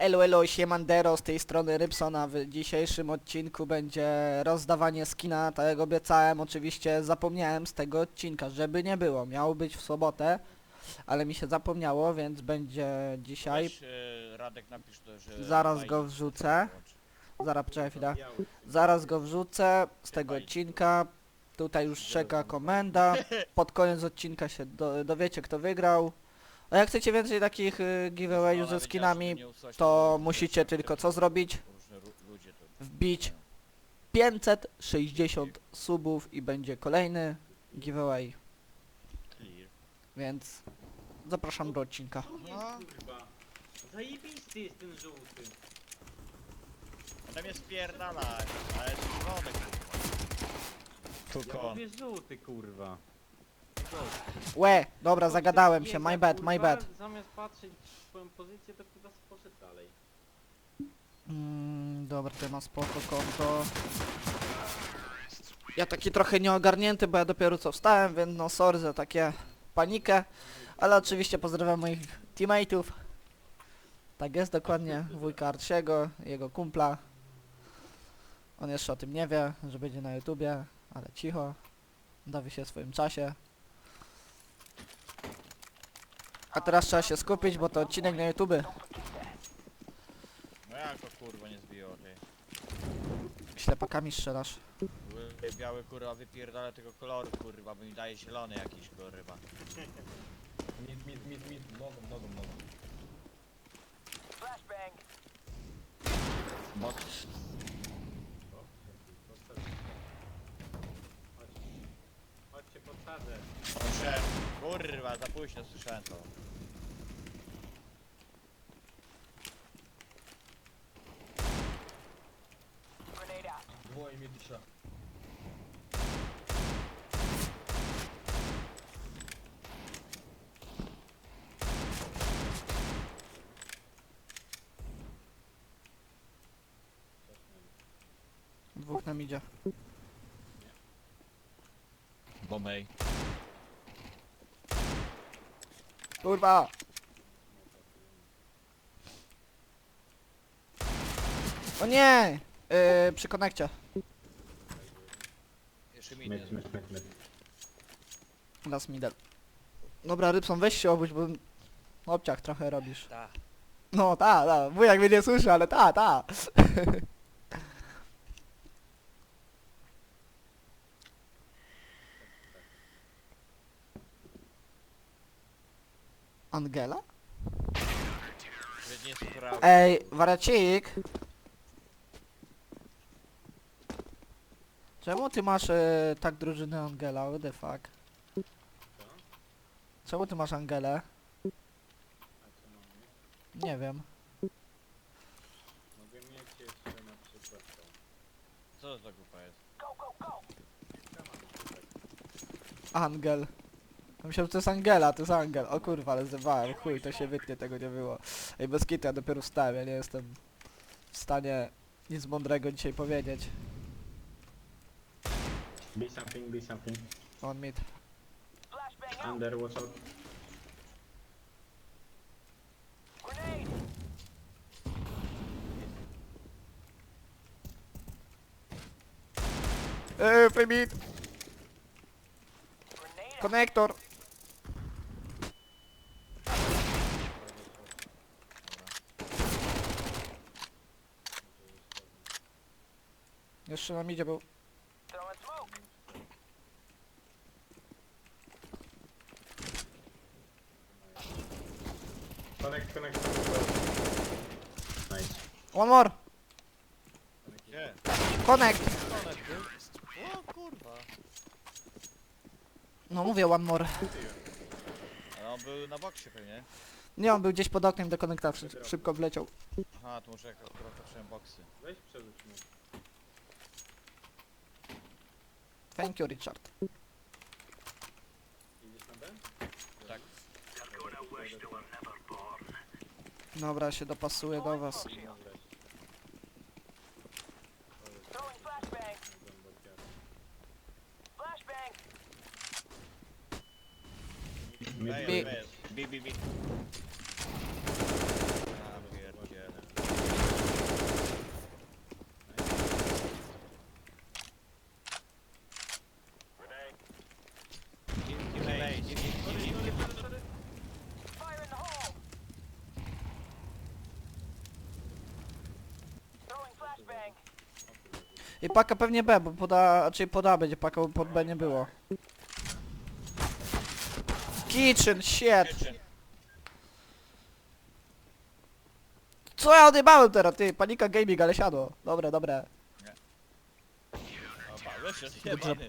Elo, elo, siemandero, z tej strony Rybsona. W dzisiejszym odcinku będzie rozdawanie skina, tak jak obiecałem. Oczywiście zapomniałem z tego odcinka, żeby nie było. Miało być w sobotę, ale mi się zapomniało, więc będzie dzisiaj. Weź, e, Radek napisz to, że... Zaraz go wrzucę. Zaraz, poczekaj chwilę. Zaraz go wrzucę z tego odcinka. Tutaj już czeka komenda. Pod koniec odcinka się do, dowiecie kto wygrał. A jak chcecie więcej takich y, giveawayów ze skinami, to musicie tylko co zrobić? Wbić 560 subów i będzie kolejny giveaway, więc zapraszam do odcinka. No, Kurwa. Zajebisty jest ten żółty. tam jest spierdalać, ale kurwa. Ja Tylko on. mówię żółty kurwa. Łe, dobra, zagadałem się, my bad, my bad. Zamiast patrzeć w swoją pozycję, to kurwa poszedł dalej. Mm, dobra, to ma spoko konto. Ja taki trochę nieogarnięty, bo ja dopiero co wstałem, więc no sorry za takie panikę. Ale oczywiście pozdrawiam moich teammateów. Tak jest dokładnie, wujka Arciego, jego kumpla. On jeszcze o tym nie wie, że będzie na YouTubie, ale cicho. Dowie się w swoim czasie. A teraz trzeba się skupić, bo to odcinek na YouTube. No jak to kurwa nie zbiło tej? Ślepakami strzelasz. Ły- Biały kurwa wypierdala tego koloru kurwa, bo mi daje zielony jakiś kurwa. Mid, mid, mid, mid, nogą, nogą, nogą. Bot. Podsadzę. Proszę. Kurwa, za późno słyszałem to. Dwoje mid i shot. Dwóch nam idzie. Bomej. Kurwa! O nie! Yy, przy konekcie. Jeszcze mi. Las middle. Dobra, Rybson, weź się obudź, bo obciach trochę robisz. Ta. No, ta, ta. Wujek mnie nie słyszy, ale ta, ta. Angela? Że nie sprawa. Ej, Waracik! Czemu ty masz e, tak drużynę Angela? What the fuck? Czemu ty masz Angelę? A co mamy? Nie wiem. Mogę mieć jeszcze na przykład to. Co to za grupa jest? Angel. Ja Myślałem, że to jest Angela, to jest Angel. O kurwa, ale zewałem. Chuj, to się wytnie, tego nie było. Ej, bez kitu, ja dopiero wstałem, ja nie jestem w stanie nic mądrego dzisiaj powiedzieć. Be something, be something. On mid. Under, watch out. Eee, play mid! Konektor! Jeszcze na midzie był. Connect, connect, Nice. One more! Gdzie? Connect! Był? O kurwa. No mówię one more. Ale on był na boksie pewnie. Nie, on był gdzieś pod oknem do konekta, szy- szybko wleciał. Aha, to muszę jak akurat patrzyłem boksy. Weź przerzuć mu. Thank you, Richard. Tak. Dobra, się dopasuję do was. Ej, Bi- Bi, bi, bi. A, pierdziele. I paka pewnie B, bo poda, raczej poda będzie paka, bo pod B nie było. Kitchen, shit! Co ja odjebałem teraz, ty? Panika gaming, ale siadło. Dobre, dobre. Opa, weź odjebany.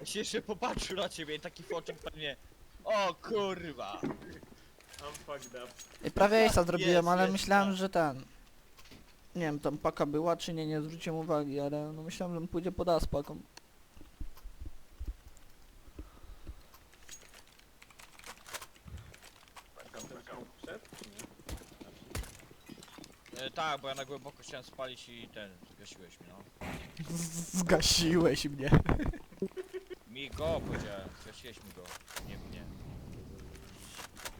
Ja się jeszcze popatrzył na ciebie i taki foczek pewnie... O kurwa! I'm fucked up. I prawie Ace'a zrobiłem, Jest, ale jest, myślałem, tak. że ten... Nie wiem, tam paka była czy nie, nie zwróciłem uwagi, ale no myślałem, że on pójdzie pod A z paką. E, tak, bo ja na głęboko chciałem spalić i ten, zgasiłeś mi no. Zgasiłeś mnie. Mi go powiedziałem, zgasiłeś mi go. Nie mnie.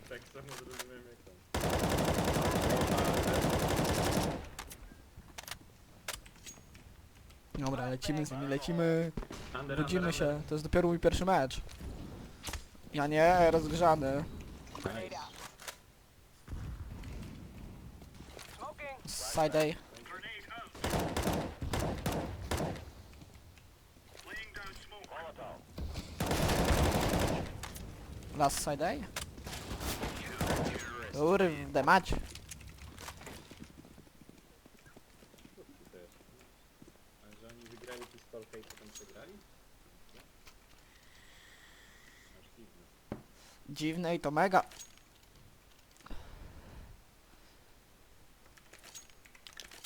Tak samo zrozumiałem jak tam. Dobra, lecimy z nimi, lecimy. Under, Budzimy under, się, to jest dopiero mój pierwszy mecz. Ja nie, rozgrzany. under. Nice. Side A. Last side A. Kurde mać. Krótki też. Ale że oni wygrali pistolkę i potem przegrali? Aż dziwne. Dziwne i to mega.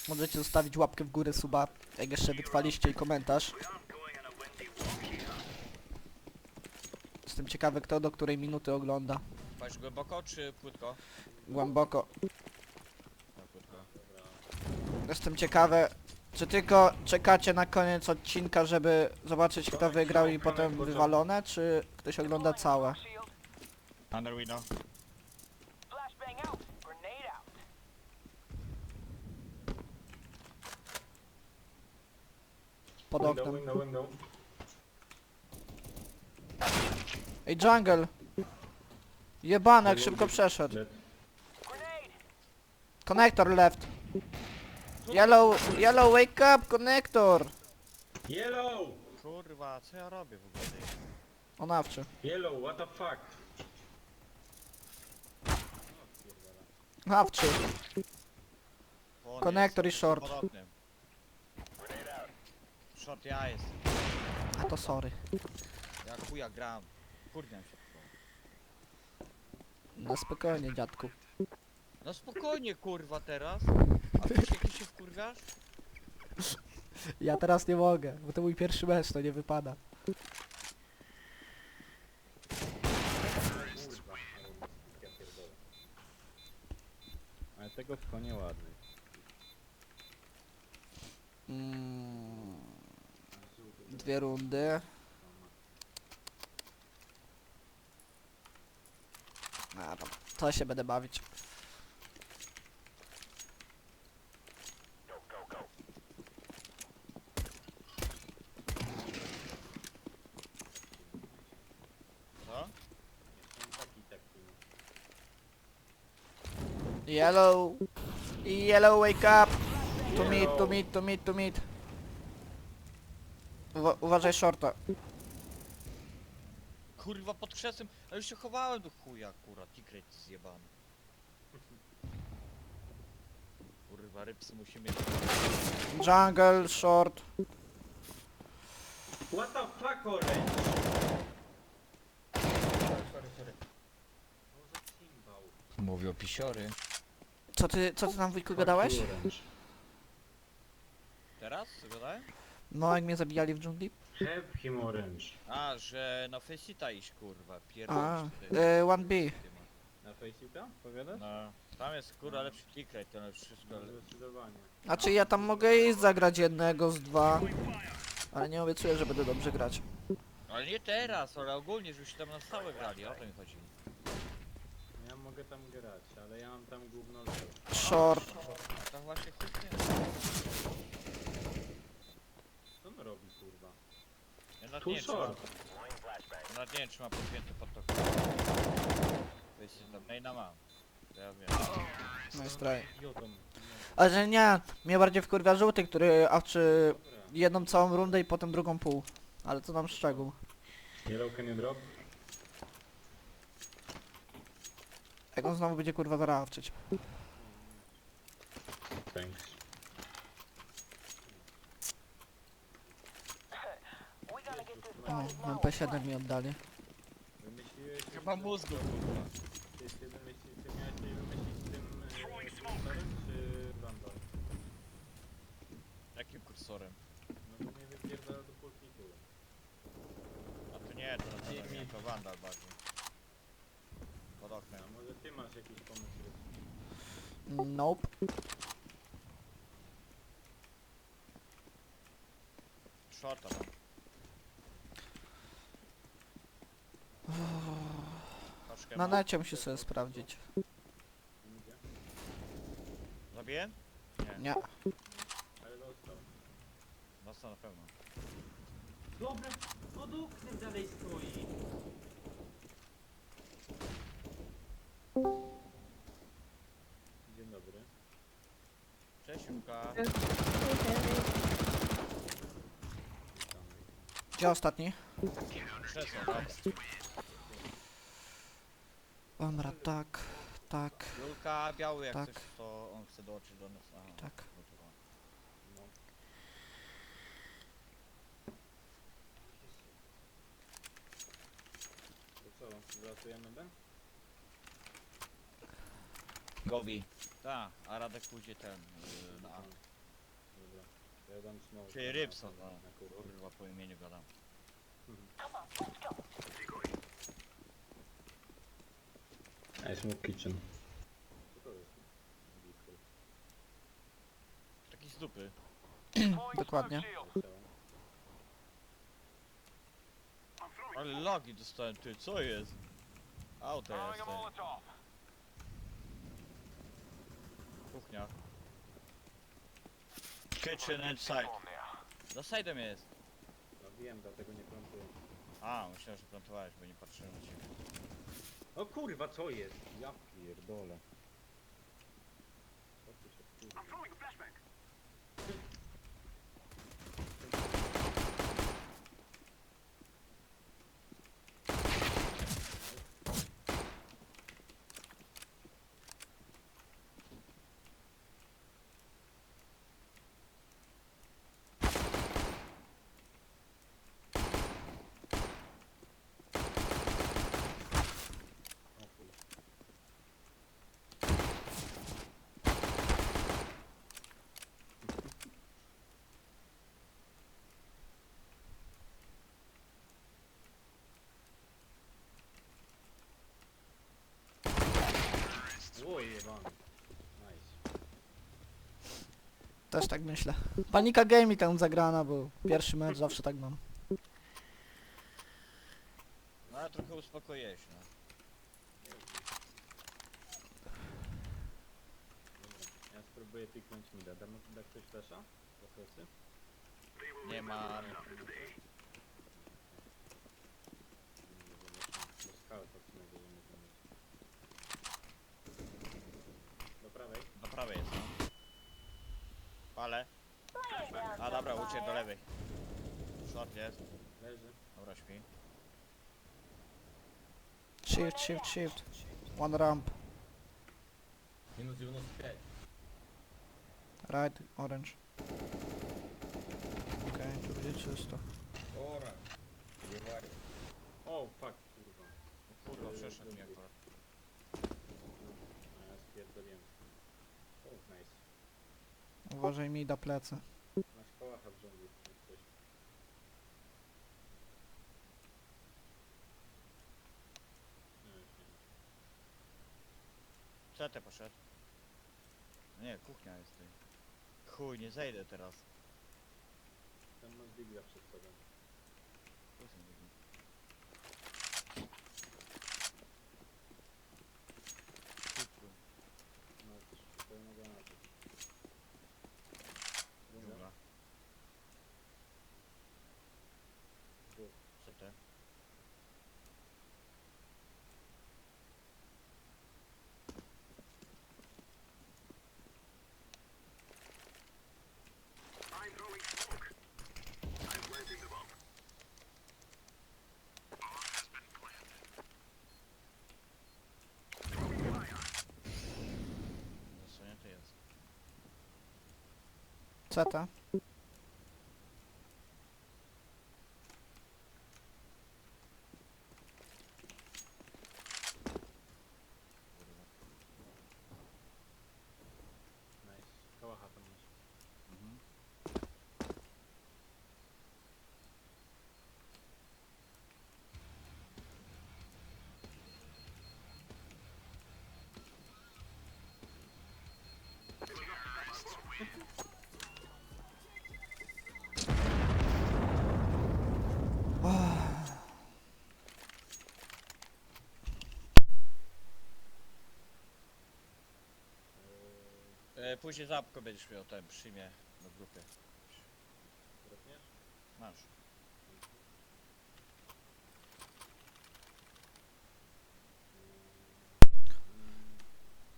Możecie zostawić łapkę w górę suba, jak jeszcze wytrwaliście i komentarz. Jestem ciekawy kto do której minuty ogląda. Patrz głęboko czy płytko? Głęboko. No, płytko. Jestem ciekawy, czy tylko czekacie na koniec odcinka, żeby zobaczyć kto wygrał i potem wywalone, czy ktoś ogląda całe? Under window. Flashbang out. Grenade out. Pod Window, oknem. window, window. Ej, jungle! Jebanek, szybko przeszedł. Dead. Grenade. Connector left. Yellow, yellow, wake up, connector! Yellow! Kurwa, co ja robię w ogóle? Onawczy. Yellow, what the fuck? Nawczy. On Konektor jest i short. Short ja jest. A to sorry. Ja chuja gram. Kurniam się. No spokojnie, dziadku. No spokojnie kurwa teraz. A ty się jakiś się wkurwiasz? Ja teraz nie mogę, bo to mój pierwszy mecz, to nie wypada. Kurwa, ale ja pierdolę. Ale tego w konie ładny. Mm, A, to, się będę bawić. Yellow. Yellow, wake up. To meet, to meet, to meet, to meet. Uwa uważaj shorta. Kurwa pod krzesłem. A już się chowałem do chuja kurwa. Tikret zjebany. Kurwa rybsy musimy... Jungle, short. What the fuck, orange? Sorry, sorry. No za pisiory. Co ty, co ty tam wujku gadałeś? Teraz? Co gadałem? No, jak mnie zabijali w dżungli? Help him, orange. A, że na Faceta iść kurwa. A, Pierdolisz ty. y, 1B. Na Faceita? Powiadasz? No, tam jest kurwa lepszy tikret, to wszystko No, le- zdecydowanie. Znaczy ja tam mogę iść zagrać jednego z dwa. Ale nie obiecuję, że będę dobrze grać. Ale nie teraz, ale ogólnie, żebyście tam na stałe grali, o to mi chodzi. Ja mogę tam grać, ale ja mam tam gówno lewo. Short. A tam właśnie nie. Co on robi, kurwa? Nawet Tu nie wiem, czy ma, short. ja nawet nie wiem, czy ma podpięty pod to. Tam maina mam. To ja wiem. Nice try. Ale że nie, mnie bardziej wkurwia żółty, który awczy jedną całą rundę i potem drugą pół. Ale to nam szczegół. Yellow, can you drop? Jak on znowu będzie kurwa zaraz awczyć. 7 mi oddali. Wymyśliłeś... Chyba mózgu. Ty, ty wymyśliłeś, ty miałeś jej wymyślić tym... e, kursorem, czy random? Jakim kursorem? No bo mnie wypierdala do pulpitu. A tu nie, to na ziemi, to wandal bardziej. Pod oknem. A może ty masz jakiś pomysł? Nope. Na ma. necie musi sobie sprawdzić. Zabiję? Nie, Nie. Ale dostał. dostał na pewno. Dobra, pod oknem dalej stoi. Dzień dobry. Cześć Julka. Gdzie ostatni? Tak? Dobra, tak, tak, Julka, biały jak Tak. coś, to on chce dołączyć do nas. Aha, tak. No. To co, wlatujemy B? Gobi. Tak, a Radek pójdzie ten, yy, na A. Dobra. Ja dam smoke. Czyli Rybson, no. na kurwa. Kurwa, po imieniu gadam. I smoke kitchen. Co to jest? Blisko. Taki z dupy. Dokładnie. Ale logi dostałem, ty, co jest? Auto Throwing jest, a. Kuchnia. Kitchen and side. On there. Za side'em jest. No wiem, dlatego nie plantuję. A, myślałem, że plantowałeś, bo nie patrzyłem na ciebie. O kurwa, co jest? Ja pierdolę. Co tu się kurwa? O chuj. Nice. Też tak myślę. Panika Game tam zagrana, bo pierwszy mecz zawsze tak mam. No ale trochę uspokoiłeś, no. Dobra, ja spróbuję piknąć mida. Da, da ktoś flesza? Nie ma... Do skały patrzymy, będziemy to mieć. Do prawej. Jest, no. Palę. A dobra, uciekł do lewej. Short jest. Leży. Dobra, śpi. Shift, shift, shift. One ramp. Minus 95. Right, orange. Okej, tu będzie czysto. Ora. Jebaj. O, fuck, kurwa. Kurwa, przeszedł mi akurat. A ja spierdoliłem. O, nice. Uważaj mi da plecy. Masz kołacha w dżungli, jak coś. Nie. CT poszedł. Kuchnia jest tutaj. Chuj, nie zejdę teraz. Tam masz digla przed sobą. Tu są drugi. CT. Nice. Kałacha tam masz. Mhm. E, później zapko będziesz miał ten przyjmie do grupy. Drapniesz? Masz.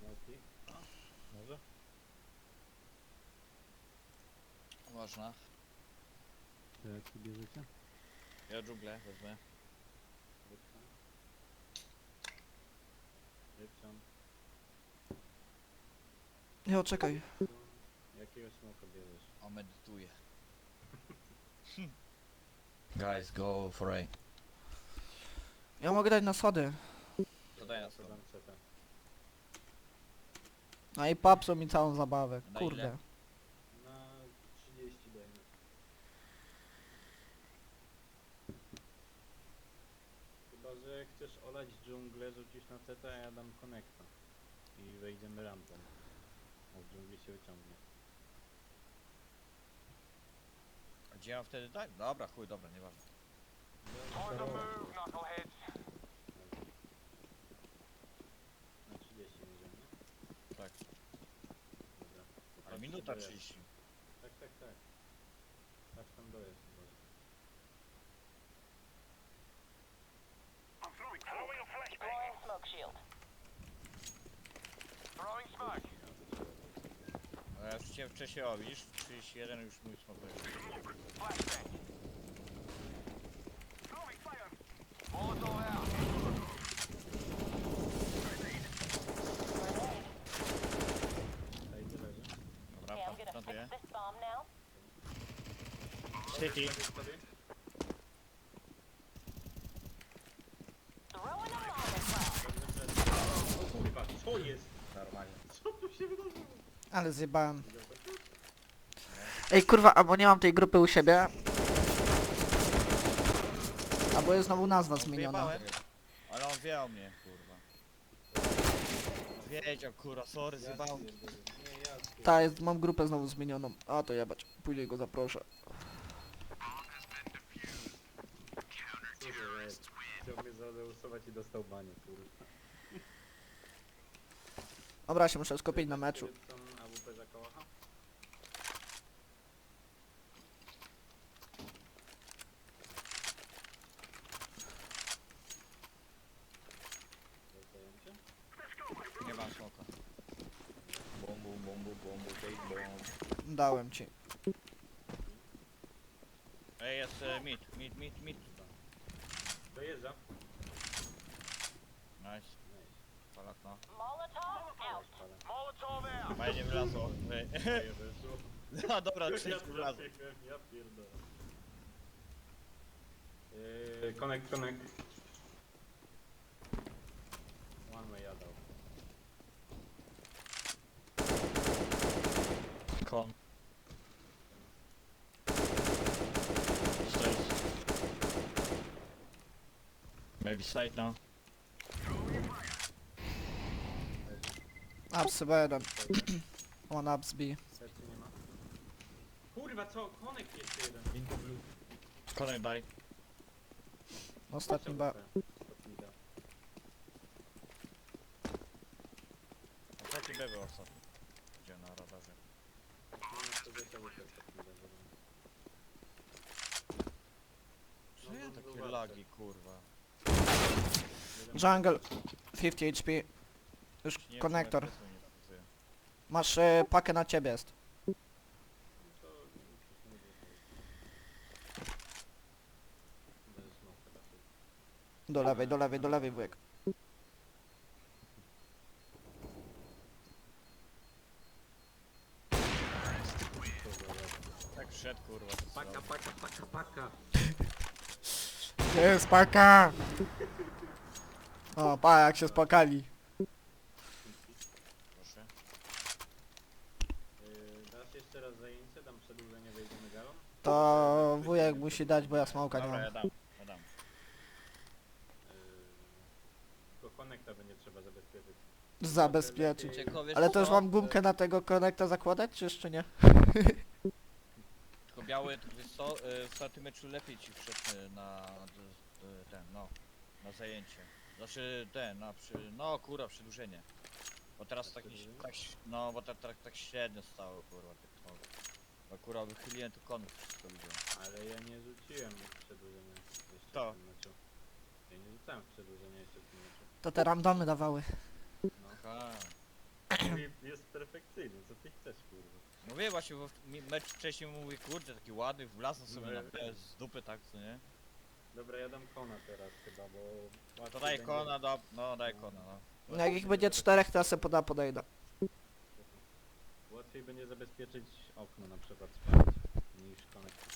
Multi? Może? Można. Jak sobie bierzecie? Ja dżunglę wezmę. Rybczan. Jo, czekaj. Jakiego smoka bierzesz? O, medytuję. Guys, go for A. Ja mogę dać na sody. To daj na Ja stronę. dam CT. No i popsuł mi całą zabawę. Na Kurde. ile? Na 30 dajmy. Chyba, że chcesz olać dżunglę, rzucisz na CT, a ja dam connecta. I wejdziemy rampą. A w dżungli się wyciągnie. A gdzie mam wtedy dać? Dobra, chuj, dobra, nieważne. On the move, knuckleheads. Na 30 będziemy? Tak. Dobra. A Patrz, minuta dojazd. 30. Tak, tak, tak. Patrz tam dojazd chyba. że- Throwing smoke shield. Throwing smoke. Chciałem wcześniej, o widzisz, 31 już mój smok. Dobra, plantuję. City. Kurwa, co jest? Normalnie. Co tu się wydarzyło? Ale zjebałem. Ej kurwa, albo nie mam tej grupy u siebie. Albo jest znowu nazwa zmieniona. Wyjebałem, Ale on wie o mnie, kurwa. Wiedział, kurwa, sorry, zjebałem. Ta jest, mam grupę znowu zmienioną. A to jebać. Później go zaproszę. Chciał mnie i dostał banie, kurwa. Dobra, się muszę skupić na meczu. Rybson, AWP za kołacha? Dałem ci. Ej, jest e, mid, mid, mid, mid. Dojeżdża. Nice, Nice. palak no. Molotov out. Molotov out. Fajnie. Ej. Weszło. No dobra, Ja trzeci wylazło. trafiłem, ja pierdolę. Yy, connect, connect. One way jadał. Kon. Maybe side now. Ups B1. One ups B. Sercy nie ma. Kurwa, co? Connect jeszcze jeden. Into blue. Connect die. Ostatni B. Ostatni B. Był ostatni. Gdzie na radarze. Co ja takie lagi, kurwa. Jungle. 50 HP. Już konektor. Masz y, pakę na ciebie jest. Do lewej, do lewej, do lewej wujek. Lewo. wszedł kurwa. Paka, paka, paka, paka. Jest paka? O, pa, jak się spakali. Proszę. Yy, dasz jeszcze raz zajęcie, dam przedłużenie, wejdziemy galą? To wujek musi dać, bo ja smoka nie Dobra, mam. ja dam, ja dam. Yy, tylko konekta będzie trzeba zabezpieczyć. Zabezpieczyć. Ale to już mam gumkę na tego konekta zakładać, czy jeszcze nie? Tylko biały, to wiesz co, y, w meczu lepiej ci wszedł y, na d- d- ten, no, na zajęcie. Znaczy ten, na przy, no kurwa, przedłużenie. Bo teraz tak, nie- tak no bo tak, tak, tak średnio stało kurwa, tak no. Bo kurwa wychyliłem tu konus, wszystko widziałem. Ale ja nie rzuciłem przedłużenia jeszcze To. w tym meczu. Ja nie rzucałem przedłużenia jeszcze w tym meczu. To te randomy dawały. Aha. No. Jest perfekcyjny, co ty chcesz kurwa? Mówię właśnie, bo w- mi- mecz wcześniej mówię, kurde, taki ładny, wlazłem sobie No, na PS z dupy, tak, co nie? Dobra, ja dam kona teraz chyba, bo... To łatwiej daj będzie- kona, da, no daj kona, no. Jak ich będzie czterech, to ja se poda podejdę. Łatwiej będzie zabezpieczyć okno na przykład spalić, niż konektor.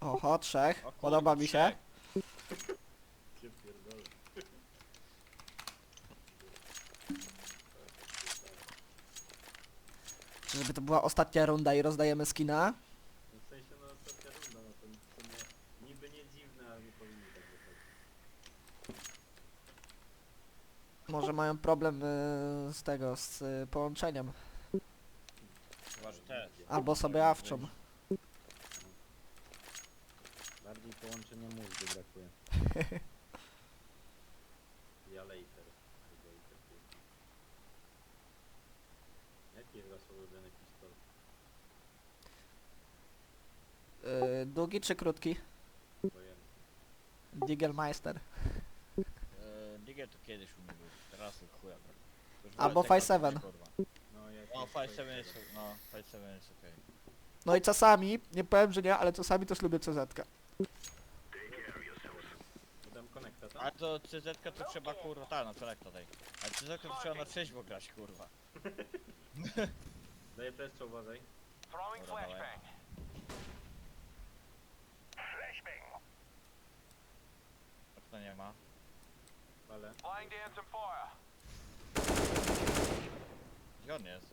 Oho, trzech. O Podoba mi się. Cię pierdolę. Żeby to była ostatnia runda i rozdajemy skina? No w sensie no ostatnia runda, no to w sumie niby nie dziwne, ale nie powinni tak wychodzić. Może mają problem y, z tego, z y, połączeniem. Chyba, że też. Albo sobie awczą. Bardziej połączenia mózgu brakuje. ja later. I tak. Jaki jest wasz ulubiony pistolet? Y, długi czy krótki? Obojętny. Digelmeister. E, Digger to kiedyś u mnie był, teraz to chuja brak. Już Albo tego 5-7. kupić, kurwa. No, jak No, jest 5-7 fajny jest, no, 5-7 jest okej. No i czasami, nie powiem, że nie, ale czasami też lubię CZ. Dam konekta, tak? Ale to CZ to trzeba kurwa, tak, na selekta daj. Ale CZ to trzeba na trzeźwo grać, kurwa. Daję preszczo, uważaj. Throwing Dobra, dawaj. flashbang. Okna nie ma. Ale. Gdzie on jest?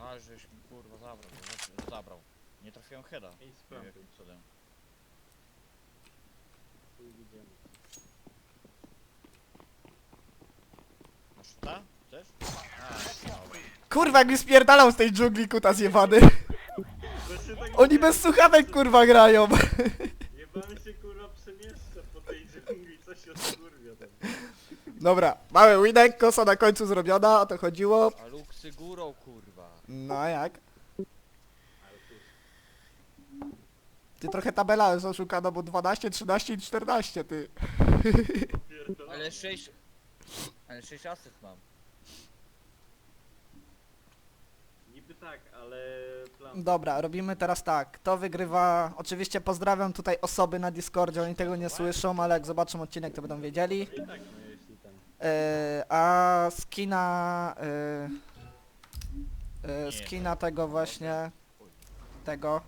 A, żeś mi kurwa zabrał, że- zabrał. Nie trafiłem heada. i Nie wiem sprawdź. jakim cudem. Tu idziemy. Masz ta? Chcesz? A, dobra. Kurwa, jak mi spierdalał z tej dżungli kuta zjebany. Tak Oni bez słuchawek kurwa grają. Jebany się kurwa przemieszcza po tej dżungli, co się odkurwia tam. Dobra, mały winek, kosa na końcu zrobiona, o to chodziło. A luksy górą, kurwa. No jak? Ty trochę tabela jest oszukana, bo 12, 13 i 14, ty. Ale 6... Ale 6 asyst mam. Niby tak, ale plan. Dobra, robimy teraz tak. Kto wygrywa? Oczywiście pozdrawiam tutaj osoby na Discordzie, oni tego nie słyszą, ale jak zobaczą odcinek, to będą wiedzieli. I tak, no a skina... Yy, skina tego właśnie... Tego...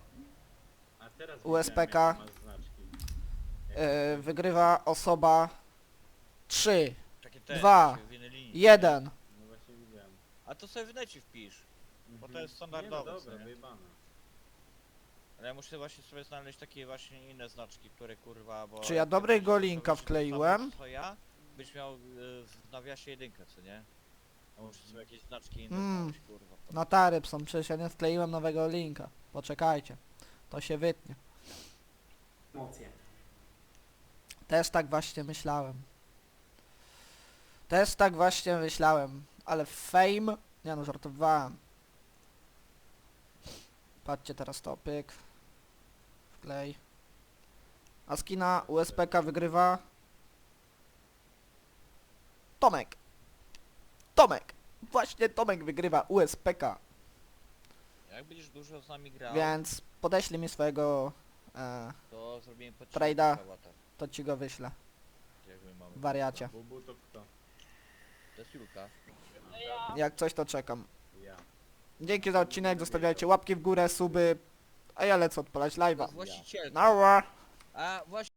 A teraz USPK. widziałem, jakie masz znaczki. Yy, wygrywa osoba 3, Takie te, Dwa. takie w jednej linii. 1. No właśnie widziałem. A to sobie w necie wpisz. Bo to Mhm. jest standardowe, Nie, no co dobra, nie? wyjebane. Ale ja muszę właśnie sobie znaleźć takie właśnie inne znaczki, które kurwa, bo... Czy ja jak dobrego będziesz linka sobie to wkleiłem? Co ja, byś miał y, w nawiasie jedynkę, co nie? A muszę sobie jakieś znaczki inne Mm. kurwa. No taryb są, przecież ja nie wkleiłem nowego linka. Poczekajcie. To się wytnie. Emocje. Też tak właśnie myślałem. Też tak właśnie myślałem. Ale fame... Nie no, żartowałem. Patrzcie teraz to, pyk. Wklej. A skina USPK wygrywa... Tomek. Tomek. Właśnie Tomek wygrywa USPK. Jak będziesz dużo z nami grał, Więc podeślij mi swojego... E, to zrobimy Trajda. To ci go wyślę. jak my mamy. Wariacie. Bubu to kto? To jest Julka. Jak coś to czekam. Ja. Dzięki za odcinek, zostawiajcie łapki w górę, suby, a ja lecę odpalać live'a. Nara! A właśnie